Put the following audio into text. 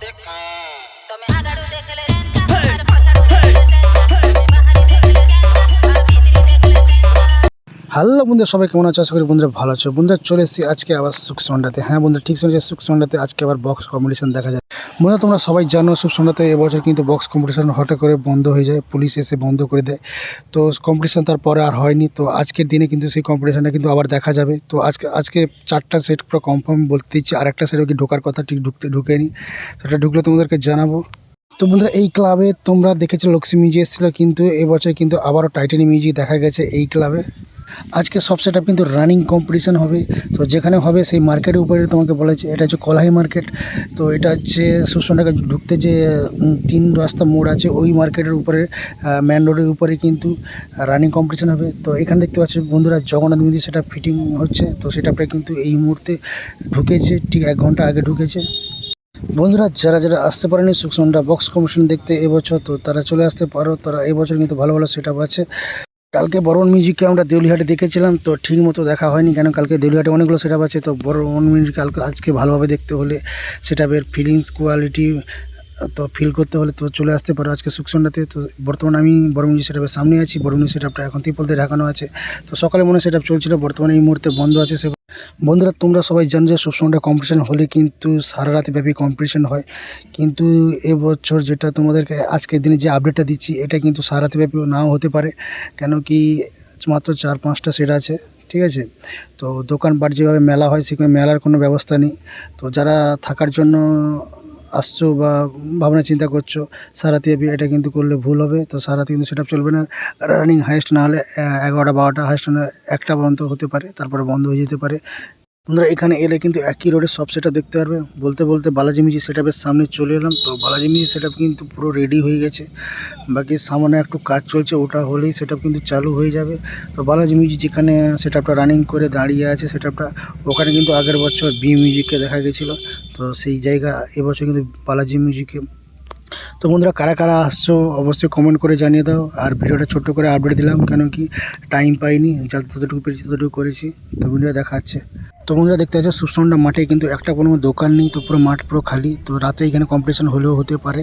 देखूँ। तो मैं आगड़ू देख ले হ্যালো বন্ধুরা সবাই কেমন আছো? আশা করি বন্ধুরা ভালো আছো। বন্ধুরা, চলে এসেছি আজকে আবার সুখসন্ডাতে হ্যাঁ বন্ধুরা, ঠিক শুনেছি সুখসন্ডাতে আজকে আবার বক্স কম্পিটিশন দেখা যায়। বন্ধুরা, তোমরা সবাই জানো সুখসন্ডাতে এবছর কিন্তু বক্স কম্পিটিশন হঠাৎ করে বন্ধ হয়ে যায়, পুলিশ এসে বন্ধ করে দেয়। তো কম্পিটিশন তারপরে আর হয়নি। তো আজকের দিনে কিন্তু সেই কম্পিটিশনটা কিন্তু আবার দেখা যাবে। তো আজকে আজকে চারটা সেট পুরো কনফার্ম বলতে দিচ্ছি, আর একটা সেট কি ঢোকার কথা ঠিক ঢুকতে, ঢুকেনি। সেটা ঢুকলে তোমাদেরকে জানাব। তো বন্ধুরা, এই ক্লাবে তোমরা দেখেছ, লক্ষ্মী মিউজিক এসেছিল কিন্তু, এবছর কিন্তু আবারও টাইটানি মিউজিক দেখা গেছে এই ক্লাবে আজকে সব সেট কিন্তু রানিং কম্পিটিশন হবে। তো যেখানে হবে সেই মার্কেটের উপরে তোমাকে বলেছে এটা হচ্ছে কলাহি মার্কেট তো এটা হচ্ছে সুসনটাকে ঢুকতে যে তিন রাস্তা মোড় আছে, ওই মার্কেটের উপরে ম্যান রোডের উপরে কিন্তু রানিং কম্পিটিশন হবে। তো এখানে দেখতে পাচ্ছি বন্ধুরা, জগন্নাথ মন্দির সেটা ফিটিং হচ্ছে। তো সেটাটা কিন্তু এই মুহূর্তে ঢুকেছে, ঠিক এক ঘণ্টা আগে ঢুকেছে। বন্ধুরা, যারা যারা আসতে পারেনি সুকসন্ডা বক্স কম্পিটিশন দেখতে এবছর, তো তারা চলে আসতে পারো। তারা এবছর কিন্তু ভালো ভালো সেট আছে। কালকে বরণ মিউজিককে আমরা দেউলিহাটে দেখেছিলাম, তো ঠিক মতো দেখা হয়নি কেন? কালকে দেউলিহাটে অনেকগুলো সেট আছে, তো বরণ মিউজিক কালকে, আজকে ভালোভাবে দেখতে হলে সেটাপের ফিলিংস কোয়ালিটি তো ফিল করতে হলে তো চলে আসতে পারো আজকে সুকসন্ডাতে তো বর্তমানে আমি বড় সেট সামনে আছি বড় সেট সেটাপটা এখন তিপলতে ঢাকানো আছে। তো সকালে মনে সেটআপ চলছিল, বর্তমানে এই মুহূর্তে বন্ধ আছে সে বন্ধুরা, তোমরা সবাই জানো যে সবসময়টা কম্পিটিশন হলে কিন্তু সারা রাতে ব্যাপী কম্পিটিশন হয়। কিন্তু এবছর যেটা তোমাদেরকে আজকের দিনে যে আপডেটটা দিচ্ছি, এটা কিন্তু সারা রাতে ব্যাপী নাও হতে পারে। কেন কি মাত্র চার পাঁচটা সেট আছে, ঠিক আছে? তো দোকানপাট যেভাবে মেলা হয়, সেখানে মেলার কোনো ব্যবস্থা নেই। তো যারা থাকার জন্য আসছো বা ভাবনা চিন্তা করছ, সারাতে এটা কিন্তু করলে ভুল হবে, তো সারাতে কিন্তু সেটা চলবে না। রানিং হাইস্ট না হলে এগারোটা, বারোটা হাইস্ট না একটা পর্যন্ত হতে পারে, তারপরে বন্ধ হয়ে যেতে পারে। বন্ধুরা, এখানে এলে কিন্তু একই রোডে সব সেটা দেখতে পারবে। বলতে বলতে বালাজি মিউজিক সেটআপের সামনে চলে এলাম, তো বালাজি মিউজিক সেটআপ কিন্তু পুরো রেডি হয়ে গেছে। বাকি সামনে একটু কাজ চলছে, ওটা হলেই সেটআপ কিন্তু চালু হয়ে যাবে। তো বালাজি মিউজিক যেখানে সেটআপটা রানিং করে দাঁড়িয়ে আছে সেটআপটা ওখানে কিন্তু আগের বছর বি মিউজিককে দেখা গেছিল। তো সেই জায়গা, এবছর কিন্তু বালাজি মিউজিকে তো বন্ধুরা, কারা কারা আসছো অবশ্যই কমেন্ট করে জানিয়ে দাও। আর ভিডিওটা ছোট্ট করে আপডেট দিলাম, কেন কি টাইম পাইনি, যা যতটুকু পেরেছি ততটুকু করেছি। তো ভিডিও দেখাচ্ছে তো বন্ধুরা, দেখতে পাচ্ছ সুসন্ডা মাঠে কিন্তু একটা কোনো দোকান নেই, তো পুরো মাঠ পুরো খালি। তো রাতে এখানে কম্পিটিশন হলেও হতে পারে।